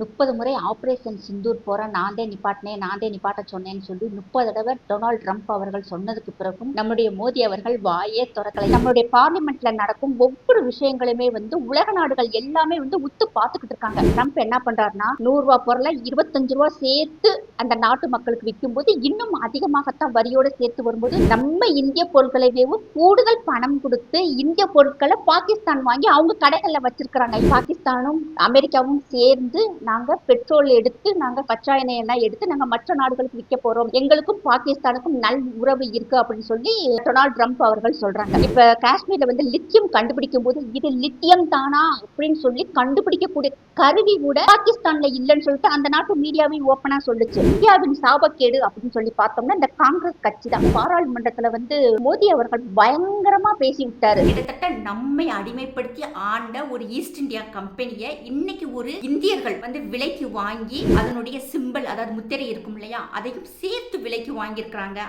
முப்பது முறை ஆப்ரேஷன் சிந்தூர் போற நான் தான் நிப்பாட்டினேன் நான் நிப்பாட்ட சொன்னேன்னு சொல்லி முப்பது தடவை டொனால்டு ட்ரம்ப் அவர்கள் சொன்னதுக்கு பிறகும் நம்முடைய மோடி அவர்கள் வாயே திறக்கலை. நம்மளுடைய பார்லிமெண்ட்ல நடக்கும் ஒவ்வொரு விஷயங்களுமே வந்து உலக நாடுகள் எல்லாமே வந்து உத்து பார்த்துக்கிட்டு இருக்காங்க. ட்ரம்ப் என்ன பண்றாருன்னா நூறு ரூபாய் பொருளை இருபத்தஞ்சு ரூபா சேர்த்து அந்த நாட்டு மக்களுக்கு விற்கும் போது இன்னும் அதிகமாகத்தான் வரியோட சேர்த்து வரும்போது நம்ம இந்திய பொருட்களை கூடுதல் பணம் கொடுத்து இந்திய பொருட்களை பாகிஸ்தான் வாங்கி அவங்க கடைகளில் வச்சிருக்கிறாங்க. பாகிஸ்தானும் அமெரிக்காவும் சேர்ந்து நாங்க பெட்ரோல் எடுத்து நாங்க கச்சா எண்ணெய் எல்லாம் எடுத்து நாங்க மற்ற நாடுகளுக்கு விற்க போறோம். எங்களுக்கும் பாகிஸ்தானுக்கும் நல் உறவு இருக்கு அப்படின்னு சொல்லி டொனால்ட் ட்ரம்ப் அவர்கள் சொல்றாங்க. இப்ப காஷ்மீர்ல வந்து லித்தியம் கண்டுபிடிக்கும் போது இது லித்தியம் தானா அப்படின்னு சொல்லி கண்டுபிடிக்கக்கூடிய கருவி கூட பாகிஸ்தான்ல இல்லைன்னு சொல்லிட்டு அந்த நாட்டு மீடியாவையும் ஓப்பனா சொல்லுச்சு. இந்தியாவின் சாபக்கேடு அப்படின்னு சொல்லி பார்த்தோம்னா இந்த காங்கிரஸ் கட்சி தான். பாராளுமன்றத்துல வந்து மோடி அவர்கள் பயங்கரமா பேசி விட்டாரு கிட்டத்தட்ட நம்மை அடிமைப்படுத்தி ஆண்ட ஒரு ஈஸ்ட் இந்தியா கம்பெனியை இன்னைக்கு ஒரு இந்தியர்கள் வந்து விலைக்கு வாங்கி அதனுடைய சிம்பிள் அதாவது முத்திரை இருக்கும் இல்லையா அதையும் சேர்த்து விலைக்கு வாங்கியிருக்கிறாங்க.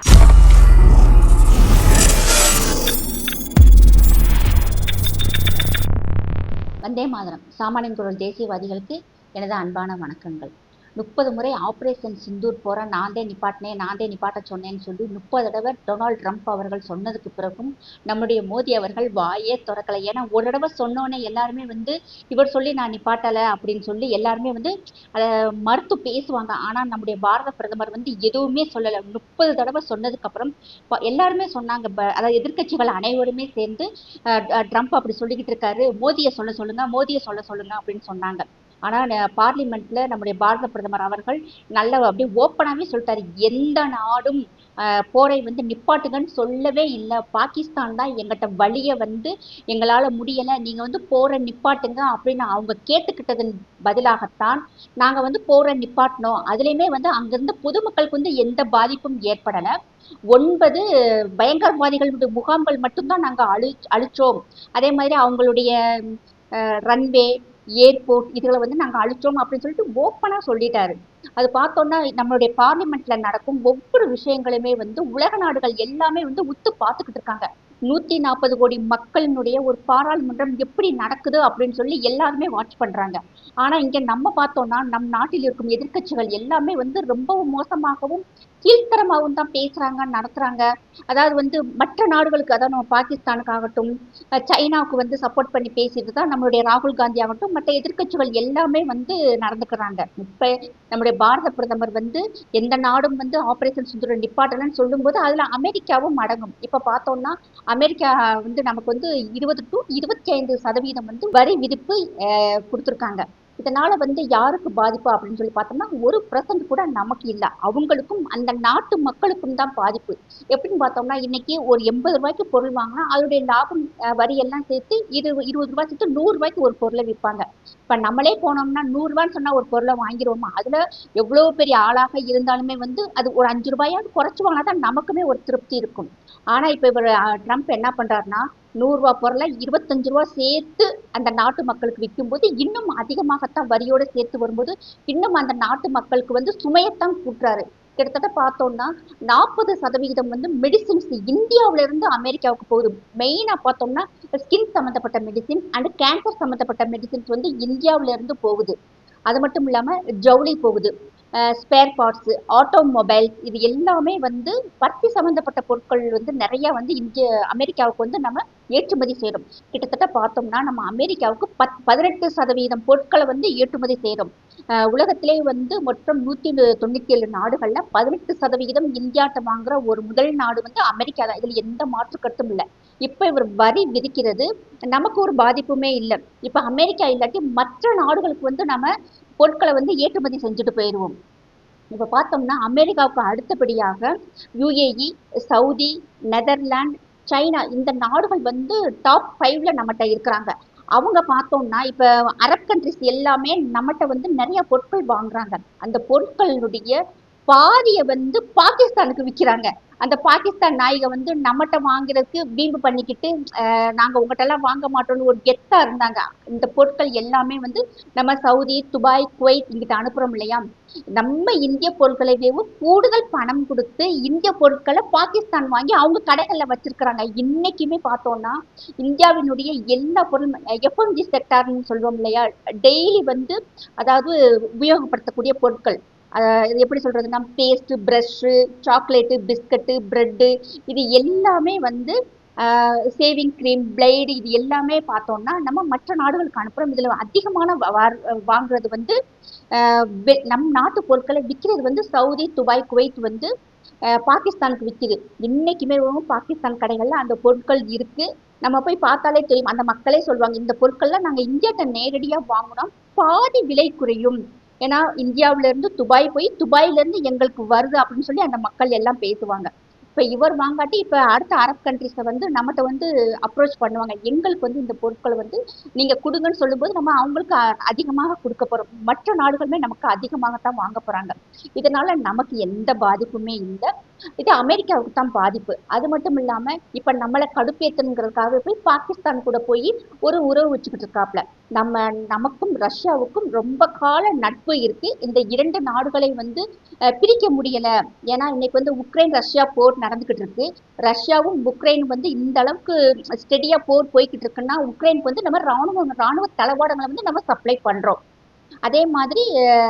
வந்தே மாதரம். சாமானியன் குரல் தேசியவாதிகளுக்கு எனது அன்பான வணக்கங்கள். முப்பது முறை ஆப்ரேஷன் சிந்தூர் போற நான் தான் நிப்பாட்டினேன் நான் தான் நிப்பாட்ட சொன்னேன்னு சொல்லி முப்பது தடவை டொனால்ட் ட்ரம்ப் அவர்கள் சொன்னதுக்கு பிறகும் நம்முடைய மோடி அவர்கள் வாயே திறக்கலை. ஏன்னா ஒரு தடவை சொன்னோன்னே எல்லாருமே வந்து இவர் சொல்லி நான் நிப்பாட்டலை அப்படின்னு சொல்லி எல்லாருமே வந்து அதை மறுத்து பேசுவாங்க. ஆனால் நம்முடைய பாரத பிரதமர் வந்து எதுவுமே சொல்லலை. முப்பது தடவை சொன்னதுக்கு அப்புறம் எல்லாருமே சொன்னாங்க. ப- அதாவது எதிர்க்கட்சிகள் அனைவருமே சேர்ந்து ட்ரம்ப் அப்படி சொல்லிக்கிட்டு இருக்காரு. மோதியை சொல்ல சொல்லுங்க மோதியை சொல்ல சொல்லுங்க அப்படின்னு சொன்னாங்க. ஆனால் பார்லிமெண்ட்டில் பார்லிமெண்ட்ல நம்முடைய பாரத பிரதமர் அவர்கள் நல்ல அப்படியே ஓப்பனாகவே சொல்லிட்டாரு. எந்த நாடும் போரை வந்து நிப்பாட்டுங்கன்னு சொல்லவே இல்லை. பாகிஸ்தான் தான் எங்கிட்ட வழியை வந்து எங்களால் முடியலை. நீங்கள் வந்து போரை நிப்பாட்டுங்க அப்படின்னு அவங்க கேட்டுக்கிட்டதன் பதிலாகத்தான் நாங்கள் வந்து போரை நிப்பாட்டினோம். அதுலேயுமே வந்து அங்கேருந்து பொதுமக்களுக்கு வந்து எந்த பாதிப்பும் ஏற்படலை. ஒன்பது பயங்கரவாதிகளுடைய முகாம்கள் மட்டும்தான் நாங்கள் அழி அழிச்சோம். அதே மாதிரி அவங்களுடைய ரன்வே ஏர்போர்ட் இதுகளை வந்து நாங்கள் அழிச்சோம் அப்படின்னு சொல்லிட்டு ஓப்பனாக சொல்லிட்டாரு. அது பார்த்தோன்னா நம்மளுடைய பார்லிமெண்ட்ல நடக்கும் ஒவ்வொரு விஷயங்களுமே வந்து உலக நாடுகள் எல்லாமே வந்து உத்து பார்த்துக்கிட்டு இருக்காங்க. நூத்தி நாற்பது கோடி மக்களினுடைய ஒரு பாராளுமன்றம் எப்படி நடக்குது அப்படின்னு சொல்லி எல்லாருமே வாட்ச் பண்றாங்க. ஆனா இங்க நம்ம பார்த்தோம்னா நம் நாட்டில் இருக்கும் எதிர்க்கட்சிகள் எல்லாமே வந்து ரொம்பவும் மோசமாகவும் கீழ்த்தரமாகவும் தான் பேசுறாங்க நடத்துறாங்க. அதாவது வந்து மற்ற நாடுகளுக்கு அதாவது நம்ம பாகிஸ்தானுக்காகட்டும் ஆகட்டும் சைனாவுக்கு வந்து சப்போர்ட் பண்ணி பேசிட்டு தான் நம்மளுடைய ராகுல் காந்தி ஆகட்டும் மற்ற எதிர்க்கட்சிகள் எல்லாமே வந்து நடந்துக்கிறாங்க. இப்ப நம்முடைய பாரத பிரதமர் வந்து எந்த நாடும் வந்து ஆபரேஷன் சுந்தர நிப்பாட்டலன்னு சொல்லும்போது அதுல அமெரிக்காவும் அடங்கும். இப்ப பார்த்தோம்னா அமெரிக்கா வந்து நமக்கு வந்து இருபது டு இருபத்தி ஐந்து சதவீதம் வந்து வரி விதிப்பு கொடுத்துருக்காங்க. இதனால வந்து யாருக்கு பாதிப்பு அப்படின்னு சொல்லி பார்த்தோம்னா ஒரு பர்சன்ட் கூட நமக்கு இல்லை. அவங்களுக்கும் அந்த நாட்டு மக்களுக்கும் தான் பாதிப்பு. எப்படின்னு பார்த்தோம்னா இன்னைக்கு ஒரு எண்பது ரூபாய்க்கு பொருள் வாங்கினா அதோடைய லாபம் வரியெல்லாம் சேர்த்து இரு இருபது ரூபாய் சேர்த்து நூறு ரூபாய்க்கு ஒரு பொருளை விற்பாங்க. இப்ப நம்மளே போனோம்னா நூறுரூவான்னு சொன்னால் சொன்னா ஒரு பொருளை வாங்கிடுவோமா? அதுல எவ்வளவு பெரிய ஆளாக இருந்தாலுமே வந்து அது ஒரு அஞ்சு ரூபாயாவது குறைச்சு வாங்கினா தான் நமக்குமே ஒரு திருப்தி இருக்கும். ஆனா இப்ப இவர் ட்ரம்ப் என்ன பண்றாருன்னா நூறு பொருளை இருபத்தஞ்சு ரூபா சேர்த்து அந்த நாட்டு மக்களுக்கு விற்கும்போது இன்னும் அதிகமாகத்தான் வரியோட சேர்த்து வரும்போது இன்னும் அந்த நாட்டு மக்களுக்கு வந்து சுமையத்தான் கூட்டுறாரு. கிட்டத்தட்ட பார்த்தோம்னா நாற்பது சதவிகிதம் வந்து மெடிசின்ஸ் இந்தியாவுல இருந்து அமெரிக்காவுக்கு போகுது. மெயினா பார்த்தோம்னா ஸ்கின் சம்மந்தப்பட்ட மெடிசின் அண்ட் கேன்சர் சம்மந்தப்பட்ட மெடிசின்ஸ் வந்து இந்தியாவிலேருந்து போகுது. அது மட்டும் இல்லாம ஜவுளி போகுது. ஸ்பேர் பார்ட்ஸ் ஆட்டோமொபைல்ஸ் இது எல்லாமே வந்து பருத்தி சம்மந்தப்பட்ட பொருட்கள் வந்து நிறைய வந்து இந்திய அமெரிக்காவுக்கு வந்து நம்ம ஏற்றுமதி செய்கிறோம் கிட்டத்தட்ட பார்த்தோம்னா நம்ம அமெரிக்காவுக்கு பத் பதினெட்டு சதவீதம் பொருட்களை வந்து ஏற்றுமதி செய்கிறோம் உலகத்திலே வந்து மொத்தம் நூற்றி தொண்ணூற்றி ஏழு நாடுகளில் பதினெட்டு சதவிகிதம் இந்தியாட்ட வாங்குற ஒரு முதல் நாடு வந்து அமெரிக்கா தான். இதில் எந்த மாற்று கருத்தும் இல்லை. இப்போ இவர் வரி விதிக்கிறது நமக்கு ஒரு பாதிப்புமே இல்லை. இப்போ அமெரிக்கா இல்லாட்டி மற்ற நாடுகளுக்கு வந்து நம்ம பொருட்களை வந்து ஏற்றுமதி செஞ்சுட்டு போயிடுவோம். இப்போ பார்த்தோம்னா அமெரிக்காவுக்கு அடுத்தபடியாக யுஏஇ சவுதி நெதர்லாந்து சைனா இந்த நாடுகள் வந்து டாப் ஃபைவ்ல நம்மகிட்ட இருக்கிறாங்க. அவங்க பார்த்தோம்னா இப்போ அரப் கண்ட்ரிஸ் எல்லாமே நம்மகிட்ட வந்து நிறைய பொருட்கள் வாங்குறாங்க. அந்த பொருட்களுடைய பாதியை வந்து பாகிஸ்தானுக்கு விற்கிறாங்க. அந்த பாகிஸ்தான் நாய்க வந்து நம்மகிட்ட வாங்குறதுக்கு வீம்பு பண்ணிக்கிட்டு நாங்க உங்ககிட்ட எல்லாம் வாங்க மாட்டோம்னு ஒரு கெத்தா இருந்தாங்க. இந்த பொருட்கள் எல்லாமே வந்து நம்ம சவுதி துபாய் குவைத் இங்கிட்ட அனுப்புறோம் இல்லையா? நம்ம இந்திய பொருட்களை கூடுதல் பணம் கொடுத்து இந்திய பொருட்களை பாகிஸ்தான் வாங்கி அவங்க கடைகளில் வச்சிருக்கிறாங்க. இன்னைக்குமே பார்த்தோம்னா இந்தியாவினுடைய எல்லா பொருள் எஃப்எம்ஜி செக்டார்னு சொல்லுவோம் இல்லையா? டெய்லி வந்து அதாவது உபயோகப்படுத்தக்கூடிய பொருட்கள். இது எப்படி சொல்றதுன்னா paste brush chocolate biscuit bread இது எல்லாமே வந்து சேவிங் க்ரீம் பிளேடு இது எல்லாமே பார்த்தோம்னா நம்ம மற்ற நாடுகளுக்கு அனுப்புறோம். இதுல அதிகமான வாங்குறது வந்து வெ- நம் நாட்டு பொருட்களை விற்கிறது வந்து சவுதி துபாய் குவைத் வந்து பாகிஸ்தானுக்கு விற்கிது இன்னைக்குமே பாகிஸ்தான் கடைகள்ல அந்த பொருட்கள் இருக்கு. நம்ம போய் பார்த்தாலே தெரியும். அந்த மக்களே சொல்லுவாங்க இந்த பொருட்கள்லாம் நாங்க இந்தியாட்ட நேரடியா வாங்கினோம் பாதி விலை குறையும். ஏன்னா இந்தியாவுல இருந்து துபாய் போய் துபாயிலேருந்து எங்களுக்கு வருது அப்படின்னு சொல்லி அந்த மக்கள் எல்லாம் பேசுவாங்க. இப்ப இவர் வாங்காட்டி இப்ப அடுத்த அரப் கண்ட்ரிஸை வந்து நம்மகிட்ட வந்து அப்ரோச் பண்ணுவாங்க. எங்களுக்கு வந்து இந்த பொருட்களை வந்து நீங்க கொடுங்கன்னு சொல்லும்போது நம்ம அவங்களுக்கு அதிகமாக கொடுக்க போறோம். மற்ற நாடுகளுமே நமக்கு அதிகமாகத்தான் வாங்க போறாங்க. இதனால நமக்கு எந்த பாதிப்புமே இல்லை. இது அமெரிக்காவுக்கு தான் பாதிப்பு. அது மட்டும் இல்லாம இப்ப நம்மளை கடுப்பேத்தணுங்கிறதுக்காக போய் பாகிஸ்தான் கூட போய் ஒரு உறவு வச்சுக்கிட்டு இருக்காப்ல. நம்ம நமக்கும் ரஷ்யாவுக்கும் ரொம்ப கால நட்பு இருக்கு. இந்த இரண்டு நாடுகளை வந்து பிரிக்க முடியல. ஏன்னா இன்னைக்கு வந்து உக்ரைன் ரஷ்யா போர் நடந்துகிட்டு இருக்கு. ரஷ்யாவும் உக்ரைன் வந்து இந்த அளவுக்கு ஸ்டெடியா போர் போய்கிட்டு இருக்குன்னா உக்ரைனுக்கு வந்து நம்ம ராணுவ ராணுவ தளவாடங்களை வந்து நம்ம சப்ளை பண்றோம். அதே மாதிரி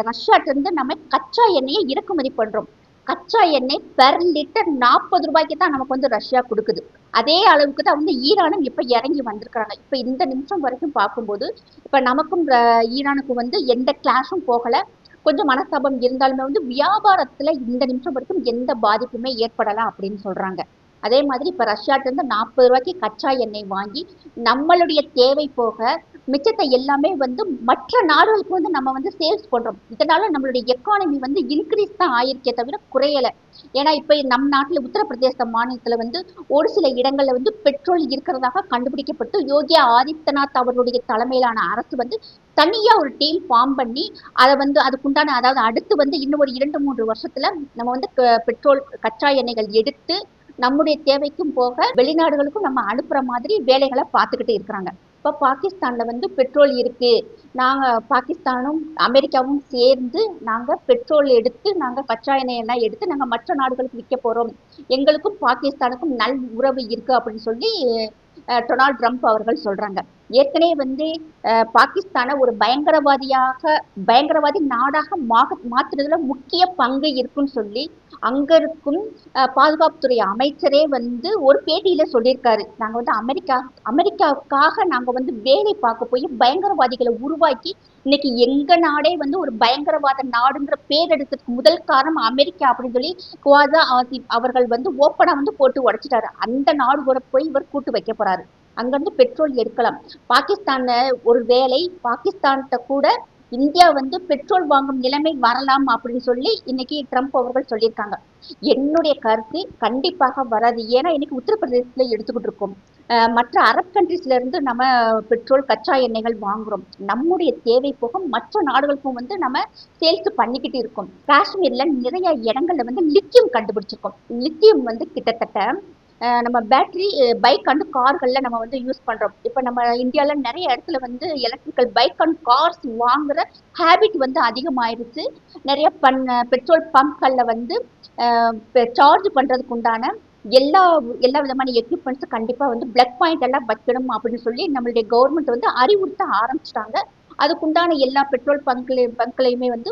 ரஷ்யாட்டிருந்து இருந்து நம்ம கச்சா எண்ணெயை இறக்குமதி பண்றோம். கச்சா எண்ணெய் பெர் லிட்டர் நாற்பது ரூபாய்க்கு தான் நமக்கு வந்து ரஷ்யா கொடுக்குது. அதே அளவுக்கு தான் வந்து ஈரானும் இப்போ இறங்கி வந்திருக்கிறாங்க. இப்போ இந்த நிமிஷம் வரைக்கும் பார்க்கும்போது இப்போ நமக்கும் ஈரானுக்கும் வந்து எந்த கிளாஷும் போகலை. கொஞ்சம் மனஸ்தாபம் இருந்தாலுமே வந்து வியாபாரத்தில் இந்த நிமிஷம் வரைக்கும் எந்த பாதிப்புமே ஏற்படலாம் அப்படின்னு சொல்கிறாங்க அதே மாதிரி இப்போ ரஷ்யாட்டிருந்து நாற்பது ரூபாய்க்கு கச்சா எண்ணெய் வாங்கி நம்மளுடைய தேவை போக மிச்சத்தை எல்லாமே வந்து மற்ற நாடுகளுக்கு வந்து நம்ம வந்து சேல்ஸ் பண்ணுறோம் இதனால நம்மளுடைய எக்கானமி வந்து இன்க்ரீஸ் தான் ஆயிருக்கே தவிர குறையலை. ஏன்னா இப்போ நம் நாட்டில் உத்தரப்பிரதேச மாநிலத்தில் வந்து ஒரு சில இடங்களில் வந்து பெட்ரோல் இருக்கிறதாக கண்டுபிடிக்கப்பட்டு யோகி ஆதித்யநாத் அவர்களுடைய தலைமையிலான அரசு வந்து தனியாக ஒரு டீம் ஃபார்ம் பண்ணி அதை வந்து அதுக்குண்டான அதாவது அடுத்து வந்து இன்னும் ஒரு இரண்டு மூன்று வருஷத்தில் நம்ம வந்து க- பெட்ரோல் கச்சா எண்ணெய்கள் எடுத்து நம்முடைய தேவைக்கும் போக வெளிநாடுகளுக்கும் நம்ம அனுப்புற மாதிரி வேலைகளை பார்த்துக்கிட்டு இருக்கிறாங்க. இப்போ பாகிஸ்தானில் வந்து பெட்ரோல் இருக்குது நாங்கள் பாகிஸ்தானும் அமெரிக்காவும் சேர்ந்து நாங்கள் பெட்ரோல் எடுத்து நாங்கள் கச்சா எண்ணெய் எல்லாம் எடுத்து நாங்கள் மற்ற நாடுகளுக்கு விற்க போகிறோம் எங்களுக்கும் பாகிஸ்தானுக்கும் நல் உறவு இருக்குது அப்படின்னு சொல்லி டொனால்ட் ட்ரம்ப் அவர்கள் சொல்கிறாங்க ஏற்கனவே வந்து பாகிஸ்தானை ஒரு பயங்கரவாதியாக பயங்கரவாதி நாடாக மாக மாத்துறதுல முக்கிய பங்கு இருக்குன்னு சொல்லி அங்க இருக்கும் பாதுகாப்புத்துறை அமைச்சரே வந்து ஒரு பேட்டியில சொல்லியிருக்காரு. நாங்க வந்து அமெரிக்கா அமெரிக்காவுக்காக நாங்க வந்து வேலை பார்க்க போய் பயங்கரவாதிகளை உருவாக்கி இன்னைக்கு எங்க நாடே வந்து ஒரு பயங்கரவாத நாடுங்கிற பேர் எடுத்ததுக்கு முதல் காரணம் அமெரிக்கா அப்படின்னு சொல்லி குவாதா ஆசிப் அவர்கள் வந்து ஓப்பனா வந்து போட்டு உடைச்சிட்டாரு. அந்த நாடு கூட போய் இவர் கூட்டு வைக்க போறாரு. அங்கிருந்து பெட்ரோல் எடுக்கலாம். பாகிஸ்தானை ஒரு வேலை பாகிஸ்தான்கிட்ட கூட இந்தியா வந்து பெட்ரோல் வாங்கும் நிலைமை வரலாம் அப்படின்னு சொல்லி இன்னைக்கு ட்ரம்ப் அவர்கள் சொல்லியிருக்காங்க. என்னுடைய கருத்து கண்டிப்பாக வராது. ஏன்னா இன்னைக்கு உத்தரப்பிரதேசத்துல எடுத்துக்கிட்டு இருக்கோம். மற்ற அரப் கண்ட்ரீஸ்ல இருந்து நம்ம பெட்ரோல் கச்சா எண்ணெய்கள் வாங்குறோம். நம்முடைய தேவை போக மற்ற நாடுகளுக்கும் வந்து நம்ம சேல்ஸ் பண்ணிக்கிட்டு இருக்கோம். காஷ்மீர்ல நிறைய இடங்கள்ல வந்து லித்தியம் கண்டுபிடிச்சிருக்கோம். லித்தியம் வந்து கிட்டத்தட்ட நம்ம பேட்டரி பைக் அண்ட் கார்கள்ல நம்ம வந்து யூஸ் பண்றோம். இப்போ நம்ம இந்தியால நிறைய இடத்துல வந்து எலக்ட்ரிக்கல் பைக் அண்ட் கார்ஸ் வாங்குற ஹேபிட் வந்து அதிகமாயிருச்சு. நிறைய பண் பெட்ரோல் பம்ப்கள்ல வந்து சார்ஜ் பண்றதுக்கு உண்டான எல்லா எல்லா விதமான எக்யூப்மெண்ட்ஸும் கண்டிப்பா வந்து பிளக் பாயிண்ட் எல்லாம் வைக்கணும் அப்படின்னு சொல்லி நம்மளுடைய கவர்மெண்ட் வந்து அறிவுறுத்த ஆரம்பிச்சிட்டாங்க. அதுக்குண்டான எல்லா பெட்ரோல் பங்க்ல பங்க்லையுமே வந்து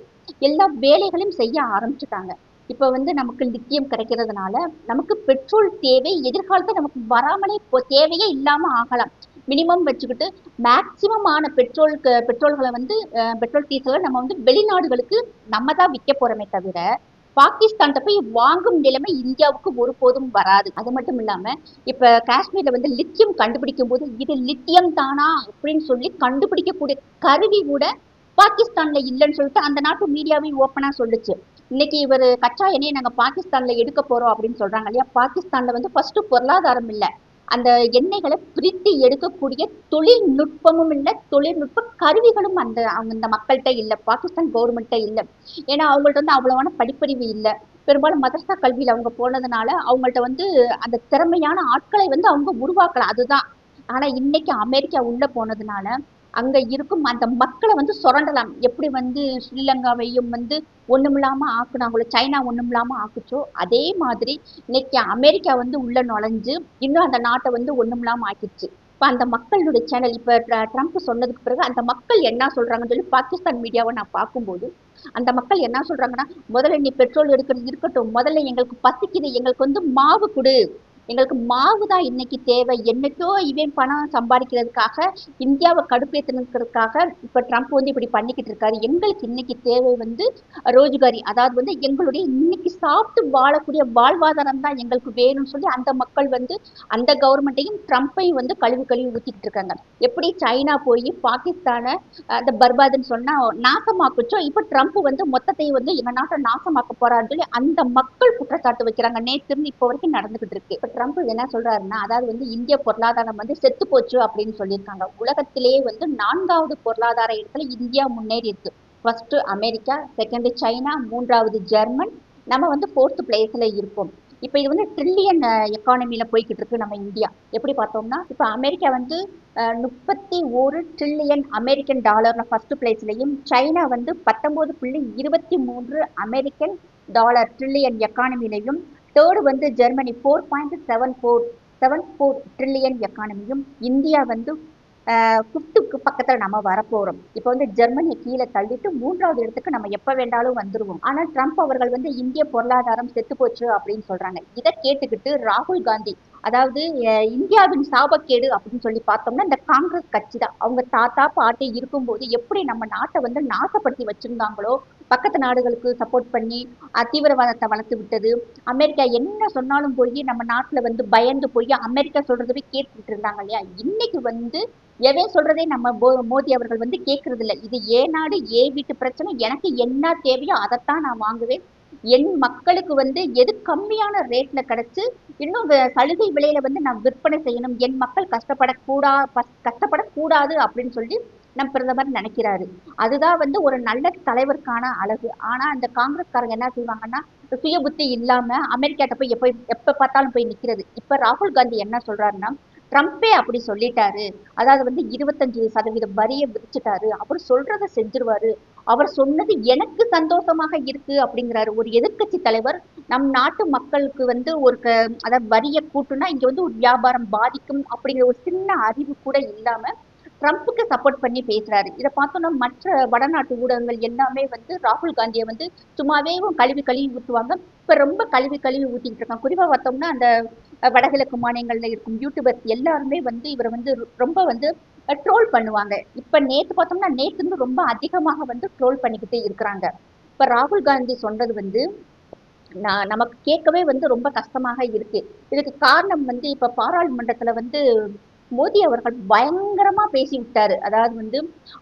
எல்லா வேலைகளையும் செய்ய ஆரம்பிச்சிட்டாங்க. இப்போ வந்து நமக்கு லித்தியம் கிடைக்கிறதுனால நமக்கு பெட்ரோல் தேவை எதிர்காலத்தில் நமக்கு வராமலே இப்போ தேவையே இல்லாமல் ஆகலாம். மினிமம் வச்சுக்கிட்டு மேக்சிமம் ஆன பெட்ரோல் பெட்ரோல்களை வந்து பெட்ரோல் டீசலை நம்ம வந்து வெளிநாடுகளுக்கு நம்ம தான் விற்க போகிறோமே தவிர பாகிஸ்தான்கிட்ட போய் வாங்கும் நிலைமை இந்தியாவுக்கு ஒருபோதும் வராது. அது மட்டும் இல்லாம இப்ப காஷ்மீர்ல வந்து லித்தியம் கண்டுபிடிக்கும் போது இது லித்தியம் தானா அப்படின்னு சொல்லி கண்டுபிடிக்கக்கூடிய கருவி கூட பாகிஸ்தான்ல இல்லைன்னு சொல்லிட்டு அந்த நாட்டு மீடியாவே ஓப்பனா சொல்லுச்சு. இன்னைக்கு இவர் கச்சா எண்ணெயை நாங்க பாகிஸ்தான்ல எடுக்க போறோம் அப்படின்னு சொல்றாங்க இல்லையா? பாகிஸ்தான்ல வந்து ஃபர்ஸ்ட் பொருளாதாரம் இல்லை. அந்த எண்ணெய்களை பிரித்து எடுக்கக்கூடிய தொழில்நுட்பமும் இல்லை தொழில்நுட்ப கருவிகளும் அந்த அவங்க இந்த மக்கள்கிட்ட இல்லை பாகிஸ்தான் கவர்மெண்ட்ட இல்லை. ஏன்னா அவங்கள்ட்ட வந்து அவ்வளவான படிப்பறிவு இல்லை. பெரும்பாலும் மதரசா கல்வியில் அவங்க போனதுனால அவங்கள்ட்ட வந்து அந்த திறமையான ஆட்களை வந்து அவங்க உருவாக்கலாம் அதுதான். ஆனால் இன்னைக்கு அமெரிக்கா உள்ளே போனதுனால அங்கே இருக்கும் அந்த மக்களை வந்து சுரண்டலாம். எப்படி வந்து ஸ்ரீலங்காவையும் வந்து ஒண்ணுமில்லாம ஆக்குனாங்களோ சைனா ஒண்ணுமில்லாம ஆக்குச்சோ அதே மாதிரி இன்னைக்கு அமெரிக்கா வந்து உள்ள நுழைஞ்சு இன்னும் அந்த நாட்டை வந்து ஒண்ணுமில்லாம ஆக்கிடுச்சு. இப்போ அந்த மக்களுடைய சேனல் இப்போ ட்ரம்ப் சொன்னதுக்கு பிறகு அந்த மக்கள் என்ன சொல்றாங்கன்னு சொல்லி பாகிஸ்தான் மீடியாவை நான் பார்க்கும்போது அந்த மக்கள் என்ன சொல்றாங்கன்னா முதல்ல நீ பெட்ரோல் எடுக்கிறது இருக்கட்டும் முதல்ல எங்களுக்கு பசிக்குது எங்களுக்கு வந்து மாவு கொடு. எங்களுக்கு மாவு தான் இன்னைக்கு தேவை. என்னைக்கோ இவன் பணம் சம்பாதிக்கிறதுக்காக இந்தியாவை கடுப்பேற்றணுங்கிறதுக்காக இப்போ ட்ரம்ப் வந்து இப்படி பண்ணிக்கிட்டு இருக்காரு. எங்களுக்கு இன்னைக்கு தேவை வந்து ரோஜ்காரி. அதாவது வந்து எங்களுடைய இன்னைக்கு சாப்பிட்டு வாழக்கூடிய வாழ்வாதாரம் தான் எங்களுக்கு வேணும்னு சொல்லி அந்த மக்கள் வந்து அந்த கவர்மெண்ட்டையும் ட்ரம்ப்பையும் வந்து கழுவி கழுவி ஊத்திக்கிட்டு இருக்காங்க. எப்படி சைனா போய் பாகிஸ்தானை அந்த பர்பாதுன்னு சொன்னா நாசமாக்குச்சோ இப்போ ட்ரம்ப் வந்து மொத்தத்தையும் வந்து எங்க நாட்டை நாசமாக்க போறாருன்னு சொல்லி அந்த மக்கள் குற்றச்சாட்டு வைக்கிறாங்க. நேற்று இப்போ வரைக்கும் நடந்துகிட்டு இருக்கு. ட்ரம்ப் என்ன சொல்றாருன்னா அதாவது வந்து இந்திய பொருளாதாரம் வந்து செத்து போச்சு அப்படின்னு சொல்லியிருக்காங்க. உலகத்திலேயே வந்து நான்காவது பொருளாதார இடத்துல இந்தியா முன்னேறி இருக்கு. ஃபர்ஸ்ட் அமெரிக்கா செகண்ட் சைனா மூன்றாவது ஜெர்மன். நம்ம வந்து ஃபோர்த் பிளேஸ்ல இருப்போம். இப்போ இது வந்து ட்ரில்லியன் எக்கானமியில போய்கிட்டு இருக்கு நம்ம இந்தியா. எப்படி பார்த்தோம்னா இப்போ அமெரிக்கா வந்து முப்பத்தி ஒரு ட்ரில்லியன் அமெரிக்கன் டாலர்ல ஃபர்ஸ்ட் பிளேஸ்லையும் சைனா வந்து பத்தொன்பது புள்ளி இருபத்தி மூன்று அமெரிக்கன் டாலர் ட்ரில்லியன் எக்கானமிலையும் தேர்டு வந்து Germany four point seven four seven four trillion எக்கானமியும் India வந்து ஃபிஃப்த்துக்கு பக்கத்தில் நம்ம வரப்போகிறோம் இப்போ வந்து ஜெர்மனியை கீழே தள்ளிட்டு மூன்றாவது இடத்துக்கு நம்ம எப்போ வேண்டாலும் வந்துருவோம். ஆனால் ட்ரம்ப் அவர்கள் வந்து இந்திய பொருளாதாரம் செத்து போச்சு அப்படின்னு சொல்றாங்க. இதை கேட்டுக்கிட்டு ராகுல் காந்தி அதாவது இந்தியாவின் சாபக்கேடு அப்படின்னு சொல்லி பார்த்தோம்னா இந்த காங்கிரஸ் கட்சி தான் அவங்க தாத்தா பாட்டி இருக்கும்போது எப்படி நம்ம நாட்டை வந்து நாசப்படுத்தி வச்சிருந்தாங்களோ பக்கத்து நாடுகளுக்கு சப்போர்ட் பண்ணி தீவிரவாதத்தை வளர்த்து விட்டது. அமெரிக்கா என்ன சொன்னாலும் போய் நம்ம நாட்டில் வந்து பயந்து போய் அமெரிக்கா சொல்றதவே கேட்டுட்டு இருந்தாங்க இல்லையா? இன்னைக்கு வந்து எவன் சொல்றதே நம்ம மோடி அவர்கள் வந்து கேட்கறது இல்லை இது ஏ நாடு ஏ வீட்டு பிரச்சனை. எனக்கு என்ன தேவையோ அதைத்தான் நான் வாங்குவேன். என் மக்களுக்கு வந்து எது கம்மியான ரேட்ல கிடைச்சு இன்னும் சலுகை விலையில வந்து நான் விற்பனை செய்யணும். என் மக்கள் கஷ்டப்படக்கூடா கஷ்டப்படக்கூடாது அப்படின்னு சொல்லி நம் பிரதமர் நினைக்கிறாரு. அதுதான் வந்து ஒரு நல்ல தலைவருக்கான அழகு. ஆனா அந்த காங்கிரஸ்காரங்க என்ன செய்வாங்கன்னா சுய புத்தி இல்லாம அமெரிக்காட்ட போய் எப்போ எப்ப பார்த்தாலும் போய் நிக்கிறது. இப்ப ராகுல் காந்தி என்ன சொல்றாருன்னா ட்ரம்ப்பே அப்படி சொல்லிட்டாரு. அதாவது வந்து இருபத்தஞ்சு சதவீதம் வரியை விதிச்சிட்டாரு. அவர் சொல்றதை செஞ்சிருவாரு. அவர் சொன்னது எனக்கு சந்தோஷமாக இருக்கு அப்படிங்கிறாரு. ஒரு எதிர்க்கட்சி தலைவர் நம் நாட்டு மக்களுக்கு வந்து ஒரு க அதாவது வரியை கூட்டுனா இங்க வந்து ஒரு வியாபாரம் பாதிக்கும் அப்படிங்கிற ஒரு சின்ன அறிவு கூட இல்லாம ட்ரம்ப்புக்கு சப்போர்ட் பண்ணி பேசுறாரு. இதை பார்த்தோம்னா மற்ற வடநாட்டு ஊடகங்கள் எல்லாமே வந்து ராகுல் காந்தியை வந்து சும்மாவே கழுவி கழுவி ஊற்றுவாங்க இப்ப ரொம்ப கழுவி கழுவி ஊத்திட்டு இருக்காங்க குறிப்பா பார்த்தோம்னா அந்த வடகிழக்கு மாநிலங்கள்ல இருக்கும் யூடியூபர்ஸ் எல்லாருமே வந்து இவரை வந்து ரொம்ப வந்து ட்ரோல் பண்ணுவாங்க. இப்ப நேத்து பார்த்தோம்னா நேத்து வந்து ரொம்ப அதிகமாக வந்து ட்ரோல் பண்ணிக்கிட்டே இருக்கிறாங்க. இப்ப ராகுல் காந்தி சொன்னது வந்து நான் நமக்கு கேட்கவே வந்து ரொம்ப கஷ்டமாக இருக்கு. இதுக்கு காரணம் வந்து இப்ப பாராளுமன்றத்துல வந்து மோடி அவர்கள் பயங்கரமா பேசி விட்டாரு அதாவது வந்து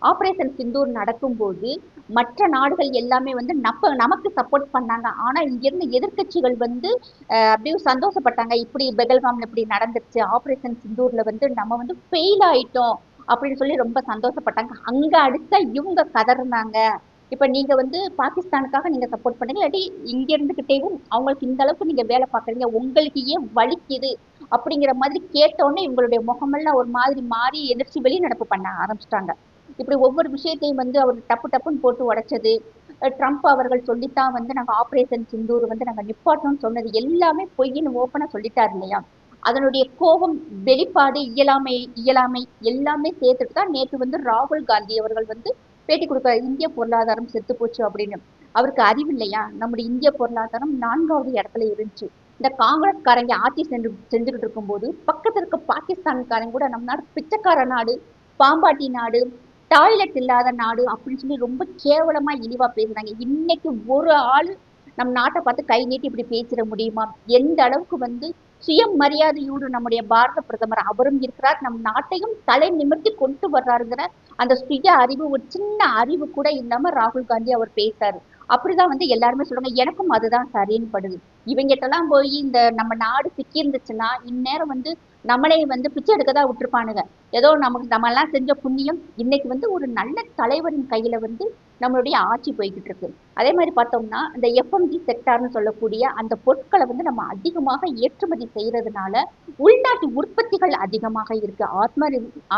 ஆபரேஷன் சிந்தூர் நடக்கும்போது மற்ற நாடுகள் எல்லாமே வந்து நப்ப நமக்கு சப்போர்ட் பண்ணாங்க. ஆனா இங்கிருந்து எதிர்கட்சிகள் எதிர்க்கட்சிகள் வந்து அப்படியே சந்தோஷப்பட்டாங்க. இப்படி பெகல்காம்ல இப்படி நடந்துருச்சு. ஆபரேஷன் சிந்தூர்ல வந்து நம்ம வந்து ஃபெயில் ஆயிட்டோம். அப்படின்னு சொல்லி ரொம்ப சந்தோஷப்பட்டாங்க. அங்க அடுத்த இவங்க கதறினாங்க. இப்ப நீங்க வந்து பாகிஸ்தானுக்காக நீங்க சப்போர்ட் பண்ணுங்க இல்லாட்டி இங்க இருந்துகிட்டேவும் அவங்களுக்கு இந்த அளவுக்கு நீங்க வேலை பார்க்கறீங்க. உங்களுக்கு ஏன் வலிக்குது? அப்படிங்கிற மாதிரி கேட்டோன்னே இவங்களுடைய முகமெல்லாம் ஒரு மாதிரி மாறி எதிர்ச்சி வெளிநடப்பு பண்ண ஆரம்பிச்சிட்டாங்க. இப்படி ஒவ்வொரு விஷயத்தையும் வந்து அவர் டப்பு டப்புன்னு போட்டு உடைச்சது. ட்ரம்ப் அவர்கள் சொல்லித்தான் வந்து நாங்க ஆபரேஷன் சிந்தூர் வந்து நாங்க நிப்பாட்டோம்னு சொன்னது. எல்லாமே பொய்ன்னு ஓப்பனா சொல்லிட்டாரு இல்லையா? அதனுடைய கோபம் வெளிப்பாடு இயலாமை இயலாமை எல்லாமே சேர்த்துட்டு தான் நேற்று வந்து ராகுல் காந்தி அவர்கள் வந்து பேட்டி கொடுக்க இந்திய பொருளாதாரம் செத்து போச்சு அப்படின்னு. அவருக்கு அறிவு இல்லையா? நம்முடைய இந்திய பொருளாதாரம் நான்காவது இடத்துல இருந்துச்சு. இந்த காங்கிரஸ்காரங்க ஆட்சி சென்று செஞ்சுக்கிட்டு இருக்கும்போது பக்கத்துல இருக்க பாகிஸ்தான்காரங்க கூட நம்ம நாடு பிச்சைக்கார நாடு பாம்பாட்டி நாடு டாய்லெட் இல்லாத நாடு அப்படின்னு சொல்லி ரொம்ப கேவலமா இழிவா பேசுறாங்க. இன்னைக்கு ஒரு ஆள் நம் நாட்டை பார்த்து கை நீட்டி இப்படி பேசிட முடியுமா? எந்த அளவுக்கு வந்து சுயமரியாதையோடு நம்முடைய பாரத பிரதமர் அவரும் இருக்கிறார். நம் நாட்டையும் தலை நிமிர்த்தி கொண்டு வர்றாருங்கிற அந்த சுய அறிவு ஒரு சின்ன அறிவு கூட இல்லாம ராகுல் காந்தி அவர் பேசுறாரு. அப்படிதான் வந்து எல்லாருமே சொல்றாங்க. எனக்கும் அதுதான் சரின்னு படுது. இவங்கிட்டலாம் போய் இந்த நம்ம நாடு சிக்கி இருந்துச்சுன்னா இந்நேரம் வந்து நம்மளே வந்து பிச்சை எடுக்க தான் விட்டுருப்பானுங்க. ஏதோ நமக்கு நம்ம எல்லாம் செஞ்ச புண்ணியம் இன்னைக்கு வந்து ஒரு நல்ல தலைவரின் கையில வந்து நம்மளுடைய ஆட்சி போய்கிட்டு இருக்கு. அதே மாதிரி பார்த்தோம்னா இந்த எஃப்எம்ஜி செக்டார்னு சொல்லக்கூடிய அந்த பொருட்களை வந்து நம்ம அதிகமாக ஏற்றுமதி செய்யறதுனால உள்நாட்டு உற்பத்திகள் அதிகமாக இருக்கு. ஆத்ம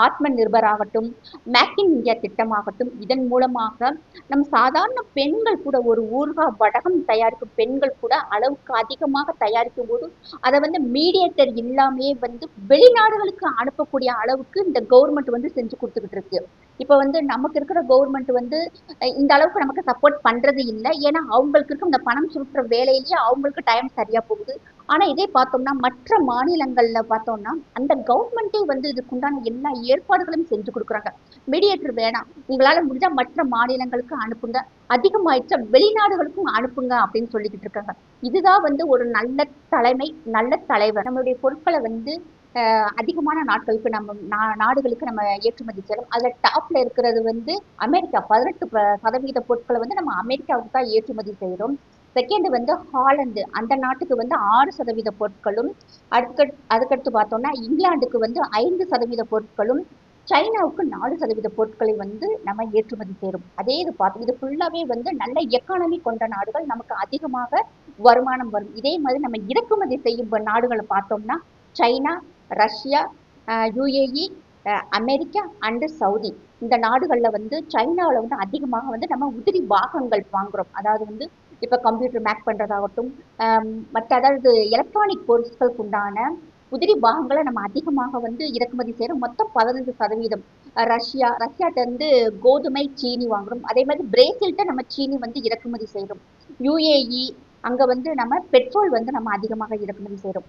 ஆத்ம நிர்பர் ஆகட்டும் மேக் இன் இந்தியா திட்டமாகட்டும் இதன் மூலமாக நம் சாதாரண பெண்கள் கூட ஒரு ஊர்கா வடகம் தயாரிக்கும் பெண்கள் கூட அளவுக்கு அதிகமாக தயாரிக்கும் போது அதை வந்து மீடியேட்டர் இல்லாமையே வந்து வெளிநாடுகளுக்கு அனுப்பக்கூடிய அளவுக்கு இந்த கவர்மெண்ட் வந்து செஞ்சு கொடுத்துக்கிட்டு இருக்கு. இப்போ வந்து நமக்கு இருக்கிற கவர்மெண்ட் வந்து இந்த அளவுக்கு நமக்கு சப்போர்ட் பண்றது இல்லை. ஏன்னா அவங்களுக்கு இருக்க இந்த பணம் சுருட்டுற வேலையிலேயே அவங்களுக்கு டைம் சரியா போகுது. ஆனா இதே பார்த்தோம்னா மற்ற மாநிலங்கள்ல பார்த்தோம்னா அந்த கவர்மெண்ட்டே வந்து இதுக்குண்டான எல்லா ஏற்பாடுகளும் செஞ்சு கொடுக்குறாங்க. மீடியேட்டர் வேணாம். உங்களால முடிஞ்சா மற்ற மாநிலங்களுக்கு அனுப்புங்க. அதிகமாயிடுச்சா வெளிநாடுகளுக்கும் அனுப்புங்க அப்படின்னு சொல்லிக்கிட்டு இருக்காங்க. இதுதான் வந்து ஒரு நல்ல தலைமை நல்ல தலைவர். நம்மளுடைய பொருட்களை வந்து அதிகமான நாட்களுக்கு நம்ம நா- நாடுகளுக்கு நம்ம ஏற்றுமதி செய்யலாம் அதுல டாப்ல இருக்கிறது வந்து அமெரிக்கா. பதினெட்டு சதவீத பொருட்களை வந்து நம்ம அமெரிக்காவுக்கு தான் ஏற்றுமதி செய்கிறோம் செகண்ட் வந்து ஹாலந்து. அந்த நாட்டுக்கு வந்து ஆறு சதவீத பொருட்களும் அதுக்கு அதுக்கடுத்து பார்த்தோம்னா இங்கிலாந்துக்கு வந்து ஐந்து சதவீத பொருட்களும் சைனாவுக்கு நாலு சதவீத பொருட்களை வந்து நம்ம ஏற்றுமதி செய்கிறோம் அதே இது பார்த்து இது ஃபுல்லாவே வந்து நல்ல எக்கானமி கொண்ட நாடுகள். நமக்கு அதிகமாக வருமானம் வரும். இதே மாதிரி நம்ம இறக்குமதி செய்யும் நாடுகளை பார்த்தோம்னா China Russia UAE America and Saudi. இந்த நாடுகளில் வந்து சைனாவில் வந்து அதிகமாக வந்து நம்ம உதிரி பாகங்கள் வாங்குறோம். அதாவது வந்து இப்போ கம்ப்யூட்டர் மேக் பண்ணுறதாகட்டும் மற்ற அதாவது எலக்ட்ரானிக் பொருட்களுக்கு உண்டான உதிரி பாகங்களை நம்ம அதிகமாக வந்து இறக்குமதி செய்கிறோம் மொத்தம் பதினஞ்சு சதவீதம். ரஷ்யா ரஷ்யாட்டேருந்து கோதுமை சீனி வாங்குறோம். அதே மாதிரி பிரேசில்கிட்ட நம்ம சீனி வந்து இறக்குமதி செய்கிறோம் யுஏஇ அங்க வந்து நம்ம பெட்ரோல் வந்து நம்ம அதிகமாக இறக்குமதி செய்கிறோம்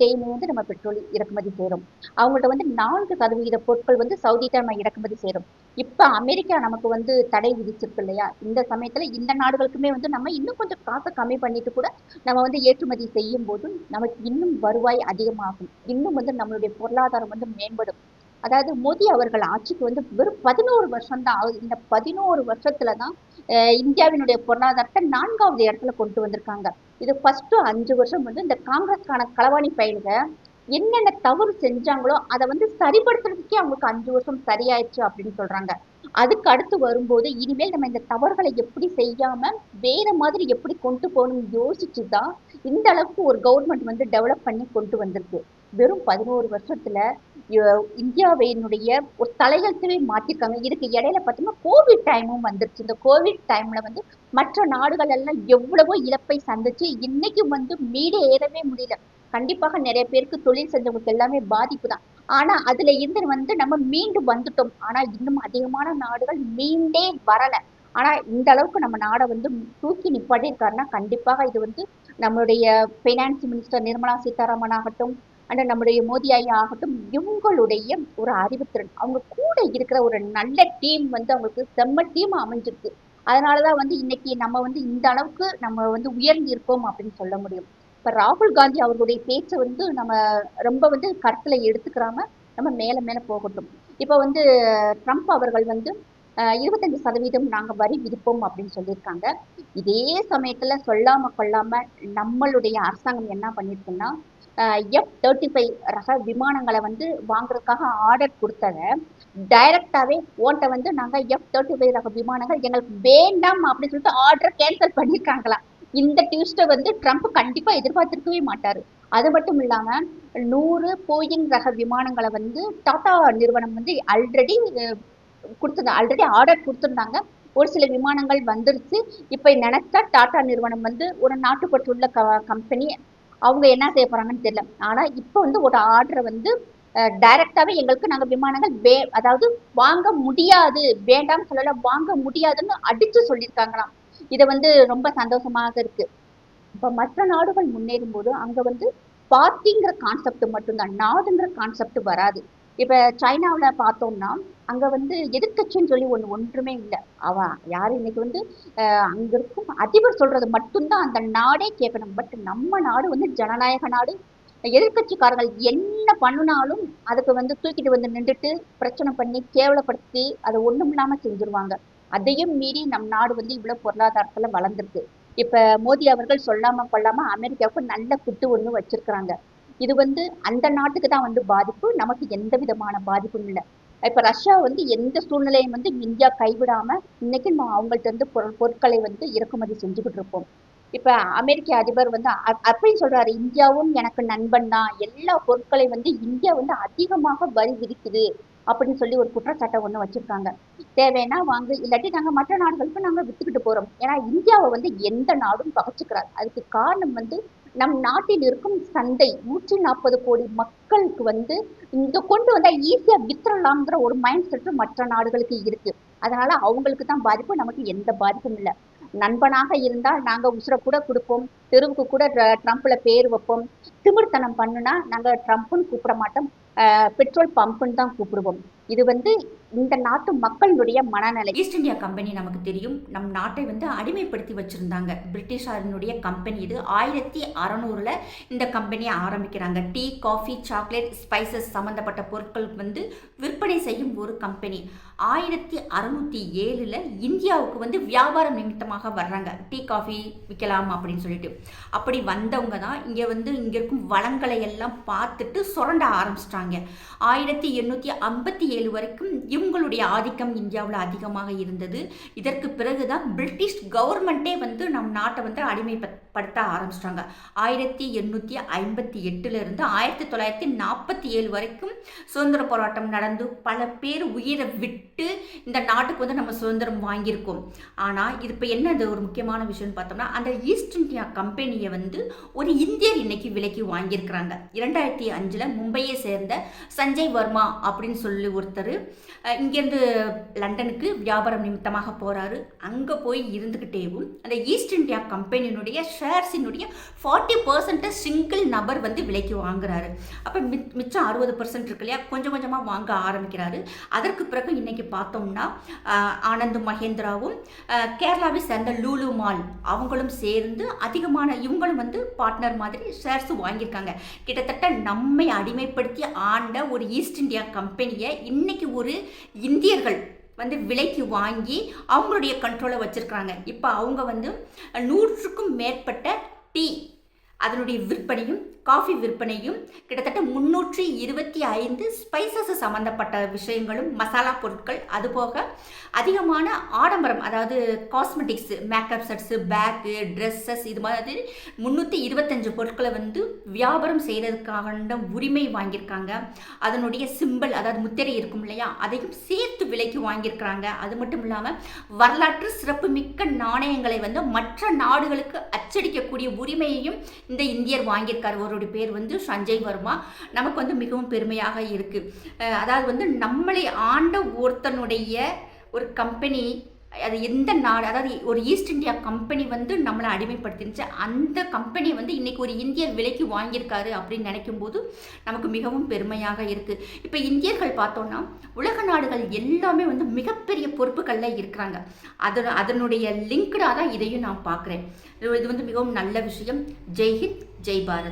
டைம் வந்து நம்ம பெட்ரோல் இறக்குமதி செய்கிறோம் அவங்கள்ட்ட வந்து நான்கு சதவீத பொருட்கள் வந்து சவுதிட்ட நம்ம இறக்குமதி செய்கிறோம் இப்போ அமெரிக்கா நமக்கு வந்து தடை விதிச்சிருக்கு இல்லையா? இந்த சமயத்துல இந்த நாடுகளுக்குமே வந்து நம்ம இன்னும் கொஞ்சம் காசை கம்மி பண்ணிட்டு கூட நம்ம வந்து ஏற்றுமதி செய்யும் போது நமக்கு இன்னும் வருவாய் அதிகமாகும். இன்னும் வந்து நம்மளுடைய பொருளாதாரம் வந்து மேம்படும். அதாவது மோடி அவர்கள் ஆட்சிக்கு வந்து வெறும் பதினோரு வருஷம் தான் ஆகுது. இந்த பதினோரு வருஷத்துல தான் இந்தியாவினுடைய பொருளாதாரத்தை நான்காவது இடத்துல கொண்டு வந்திருக்காங்க. இது ஃபர்ஸ்ட் அஞ்சு வருஷம் வந்து இந்த காங்கிரஸ்கான களவாணி பயிலுங்க என்னென்ன தவறு செஞ்சாங்களோ அதை வந்து சரிப்படுத்துறதுக்கே அவங்களுக்கு அஞ்சு வருஷம் சரியாயிடுச்சு அப்படின்னு சொல்றாங்க. அதுக்கு அடுத்து வரும்போது இனிமேல் நம்ம இந்த தவறுகளை எப்படி செய்யாம வேற மாதிரி எப்படி கொண்டு போகணும்னு யோசிச்சு தான் இந்த அளவுக்கு ஒரு கவர்மெண்ட் வந்து டெவலப் பண்ணி கொண்டு வந்திருக்கு. வெறும் பதினோரு வருஷத்துல இந்தியாவை என்னுடைய ஒரு தலையெழுத்தவே மாற்றிருக்காங்க. இதுக்கு இடையில பார்த்தீங்கன்னா கோவிட் டைமும் வந்துருச்சு. இந்த கோவிட் டைம்ல வந்து மற்ற நாடுகள் எல்லாம் எவ்வளவோ இழப்பை சந்திச்சு இன்னைக்கு வந்து மீடு ஏறவே முடியல. கண்டிப்பாக நிறைய பேருக்கு தொழில் செஞ்சவங்களுக்கு எல்லாமே பாதிப்பு தான். ஆனா அதுல இருந்து வந்து நம்ம மீண்டு வந்துட்டோம். ஆனா இன்னும் அதிகமான நாடுகள் மீண்டே வரல. ஆனா இந்த அளவுக்கு நம்ம நாடை வந்து தூக்கி நிப்பாட்டியிருக்காருன்னா கண்டிப்பாக இது வந்து நம்மளுடைய ஃபைனான்ஸ் மினிஸ்டர் நிர்மலா சீதாராமன் ஆகட்டும் அண்ட் நம்முடைய மோதி ஐயா ஆகட்டும் இவங்களுடைய ஒரு அறிவுத்திறன் அவங்க கூட இருக்கிற ஒரு நல்ல டீம் வந்து அவங்களுக்கு செம்ம டீம் அமைஞ்சிருக்கு. அதனாலதான் வந்து இன்னைக்கு நம்ம வந்து இந்த அளவுக்கு நம்ம வந்து உயர்ந்து இருக்கோம் அப்படின்னு சொல்ல முடியும். இப்ப ராகுல் காந்தி அவர்களுடைய பேச்சை வந்து நம்ம ரொம்ப வந்து கருத்துல எடுத்துக்கிறாம நம்ம மேல மேல போகட்டும். இப்ப வந்து ட்ரம்ப் அவர்கள் வந்து இருபத்தஞ்சு சதவீதம் நாங்க வரி விதிப்போம் அப்படின்னு சொல்லியிருக்காங்க. இதே சமயத்துல சொல்லாம கொள்ளாம நம்மளுடைய அரசாங்கம் என்ன பண்ணிருக்குன்னா எஃப் தேர்ட்டி ஃபைவ் ரக விமானங்களை வந்து வாங்குறதுக்காக ஆர்டர் கொடுத்தத டைரக்டாகவே ஓன்ட்ட வந்து நாங்கள் எஃப் தேர்ட்டி ஃபைவ் ரக விமானங்கள் எங்களுக்கு வேண்டாம் அப்படின்னு சொல்லிட்டு ஆர்டர் கேன்சல் பண்ணியிருக்காங்களாம் இந்த டியூஸ்டை வந்து ட்ரம்ப் கண்டிப்பாக எதிர்பார்த்திருக்கவே மாட்டார். அது மட்டும் இல்லாமல் நூறு போயிங் ரக விமானங்களை வந்து டாடா நிறுவனம் வந்து ஆல்ரெடி கொடுத்தது. ஆல்ரெடி ஆர்டர் கொடுத்துருந்தாங்க. ஒரு சில விமானங்கள் வந்துருச்சு. இப்போ நினைச்சா டாடா நிறுவனம் வந்து ஒரு நாட்டுப்பற்றுள்ள க கம்பெனி அவங்க என்ன செய்ய போறாங்கன்னு தெரியல. ஆனா இப்போ வந்து ஒரு ஆர்டரை வந்து டைரக்டாவே எங்களுக்கு நாங்க விமானங்கள் வே அதாவது வாங்க முடியாது வேண்டாம்னு சொல்லல வாங்க முடியாதுன்னு அடிச்சு சொல்லியிருக்காங்களாம். இதை வந்து ரொம்ப சந்தோஷமாக இருக்கு. இப்ப மற்ற நாடுகள் முன்னேறும் போது அங்க வந்து பார்ட்டிங்கிற கான்செப்ட் மட்டும்தான் நாடுங்கிற கான்செப்ட் வராது. இப்ப சைனாவுல பார்த்தோம்னா அங்க வந்து எதிர்க்கட்சின்னு சொல்லி ஒண்ணு ஒன்றுமே இல்லை. அவ யார் இன்னைக்கு வந்து அங்கே அங்க இருக்கும் அதிபர் சொல்றது மட்டும்தான் அந்த நாடே கேட்கணும். பட் நம்ம நாடு வந்து ஜனநாயக நாடு. எதிர்கட்சிக்காரர்கள் என்ன பண்ணுனாலும் அதுக்கு வந்து தூக்கிட்டு வந்து நின்றுட்டு பிரச்சனை பண்ணி கேவலப்படுத்தி அதை ஒண்ணும் இல்லாம செஞ்சுருவாங்க. அதையும் மீறி நம் நாடு வந்து இவ்வளவு பொருளாதாரத்துல வளர்ந்துருக்கு. இப்ப மோடி அவர்கள் சொல்லாம கொள்ளாமல் அமெரிக்காவுக்கு நல்ல குட்டு ஒண்ணு வச்சிருக்கிறாங்க. இது வந்து அந்த நாட்டுக்கு தான் வந்து பாதிப்பு. நமக்கு எந்த விதமான பாதிப்பும் இல்லை. இப்போ ரஷ்யா வந்து எந்த சூழ்நிலையும் வந்து இந்தியா கைவிடாம இன்னைக்கு நம்ம அவங்கள்ட்ட இருந்து பொருள் பொருட்களை வந்து இறக்குமதி செஞ்சுக்கிட்டு இருப்போம் இப்ப அமெரிக்க அதிபர் வந்து அப்படின்னு சொல்றாரு. இந்தியாவும் எனக்கு நண்பன் தான். எல்லா பொருட்களையும் வந்து இந்தியா வந்து அதிகமாக வரி விதிக்குது அப்படின்னு சொல்லி ஒரு குற்றச்சாட்டை ஒண்ணு வச்சிருக்காங்க. தேவைன்னா வாங்க. இல்லாட்டி நாங்க மற்ற நாடுகளுக்கு நாங்க வித்துக்கிட்டு போறோம். ஏன்னா இந்தியாவை வந்து எந்த நாடும் பகச்சுக்கிறார் அதுக்கு காரணம் வந்து நம் நாட்டில் இருக்கும் சந்தை நூற்றி நாற்பது கோடி மக்களுக்கு வந்து இங்க கொண்டு வந்தா ஈஸியா வித்துறலாம்ங்கிற ஒரு மைண்ட் செட்டு மற்ற நாடுகளுக்கு இருக்கு. அதனால அவங்களுக்கு தான் பாதிப்பு நமக்கு எந்த பாதிப்பும் இல்லை. நண்பனாக இருந்தால் நாங்க உசுர கூட கொடுப்போம் தெருவுக்கு கூட ட்ரம்ப்ல பேர் வைப்போம். திமிர்த்தனம் பண்ணுனா நாங்க ட்ரம்ப்னு கூப்பிட மாட்டோம். பெட்ரோல் பம்புன்னு தான் கூப்பிடுவோம். இது வந்து இந்த நாட்டு மக்களுடைய மனநிலை. ஈஸ்ட் இந்தியா கம்பெனி நமக்கு தெரியும். நம் நாட்டை வந்து அடிமைப்படுத்தி வச்சிருந்தாங்க. பிரிட்டிஷாரினுடைய கம்பெனி இது. ஆயிரத்தி அறநூறுல இந்த கம்பெனியை ஆரம்பிக்கிறாங்க. டீ காஃபி சாக்லேட் ஸ்பைசஸ் சம்மந்தப்பட்ட பொருட்கள் வந்து விற்பனை செய்யும் ஒரு கம்பெனி ஆயிரத்தி அறுநூத்தி ஏழுல இந்தியாவுக்கு வந்து வியாபாரம் நிமித்தமாக வர்றாங்க. டீ காஃபி விற்கலாம் அப்படின்னு சொல்லிட்டு. அப்படி வந்தவங்க தான் இங்கே வந்து இங்கே இருக்கும் வளங்களை எல்லாம் பார்த்துட்டு சுரண்ட ஆரம்பிச்சிட்டாங்க. ஆயிரத்தி எண்ணூற்றி ஐம்பத்தி ஏழு வரைக்கும் இவங்களுடைய ஆதிக்கம் இந்தியாவில் அதிகமாக இருந்தது. இதற்கு பிறகு தான் பிரிட்டிஷ் கவர்மெண்ட்டே வந்து நம் நாட்டை வந்து படுத்த ஆரம்பிச்சிட்டாங்க. ஆயிரத்தி எண்ணூற்றி ஐம்பத்தி எட்டுலேருந்து ஆயிரத்தி தொள்ளாயிரத்தி நாற்பத்தி ஏழு வரைக்கும் சுதந்திர போராட்டம் நடந்து பல பேர் உயிரை விட்டு இந்த நாட்டுக்கு வந்து நம்ம சுதந்திரம் வாங்கியிருக்கோம். ஆனால் இது இப்போ என்ன அது ஒரு முக்கியமான விஷயம்னு பார்த்தோம்னா அந்த ஈஸ்ட் இந்தியா கம்பெனியை வந்து ஒரு இந்தியர் இன்னைக்கு விலைக்கு வாங்கியிருக்கிறாங்க. இரண்டாயிரத்தி அஞ்சில் மும்பையை சேர்ந்த சஞ்சய் வர்மா அப்படின்னு சொல்லி ஒருத்தர் இங்கேருந்து லண்டனுக்கு வியாபாரம் நிமித்தமாக போகிறாரு அங்கே போய் இருந்துக்கிட்டேவும் அந்த ஈஸ்ட் இந்தியா கம்பெனியினுடைய ஷேர்ஸினுடைய ஃபார்ட்டி பர்சன்ட்டை சிங்கிள் நபர் வந்து விலைக்கு வாங்குறாரு. அப்போ மிச் மிச்சம் அறுபது பர்சன்ட் இருக்கு இல்லையா? கொஞ்சம் கொஞ்சமாக வாங்க ஆரம்பிக்கிறாரு. அதற்கு பிறகு இன்னைக்கு பார்த்தோம்னா ஆனந்த் மகேந்திராவும் கேரளாவை சேர்ந்த லூலு மால் அவங்களும் சேர்ந்து அதிகமான இவங்களும் வந்து பார்ட்னர் மாதிரி ஷேர்ஸ் வாங்கியிருக்காங்க. கிட்டத்தட்ட நம்மை அடிமைப்படுத்தி ஆண்ட ஒரு ஈஸ்ட் இந்தியா கம்பெனியை இன்னைக்கு ஒரு இந்தியர்கள் வந்து விலைக்கு வாங்கி அவங்களுடைய கண்ட்ரோலை வச்சிருக்காங்க இப்போ அவங்க வந்து நூற்றுக்கும் மேற்பட்ட டீ அதனுடைய விற்பனையும் காஃபி விற்பனையும் கிட்டத்தட்ட முன்னூற்றி இருபத்தி ஐந்து ஸ்பைசஸ் சம்மந்தப்பட்ட விஷயங்களும் மசாலா பொருட்கள் அதுபோக அதிகமான ஆடம்பரம் அதாவது cosmetics makeup sets bag dresses இது மாதிரி முந்நூற்றி இருபத்தஞ்சு பொருட்களை வந்து வியாபாரம் செய்கிறதுக்காக உரிமை வாங்கியிருக்காங்க. அதனுடைய சிம்பல் அதாவது முத்திரை இருக்கும் இல்லையா அதையும் சேர்த்து விலைக்கு வாங்கியிருக்கிறாங்க. அது மட்டும் இல்லாமல் வரலாற்று சிறப்புமிக்க நாணயங்களை வந்து மற்ற நாடுகளுக்கு அச்சடிக்கக்கூடிய உரிமையையும் இந்த இந்தியர் வாங்கியிருக்கார். அவருடைய பேர் வந்து சஞ்சய் வர்மா. நமக்கு வந்து மிகவும் பெருமையாக இருக்குது அதாவது வந்து நம்மளை ஆண்ட ஒருத்தனுடைய ஒரு கம்பெனி அது எந்த நாடு அதாவது ஒரு ஈஸ்ட் இந்தியா கம்பெனி வந்து நம்மளை அடிமைப்படுத்தினுச்சு அந்த கம்பெனி வந்து இன்றைக்கி ஒரு இந்தியர் விலைக்கு வாங்கியிருக்காரு அப்படின்னு நினைக்கும் போது நமக்கு மிகவும் பெருமையாக இருக்குது இப்போ இந்தியர்கள் பார்த்தோன்னா உலக நாடுகள் எல்லாமே வந்து மிகப்பெரிய பொறுப்புகளில் இருக்கிறாங்க. அது அதனுடைய லிங்க்டாக தான் இதையும் நான் பார்க்குறேன். இது வந்து மிகவும் நல்ல விஷயம். ஜெய்ஹிந்த் ஜெய் பாரத்.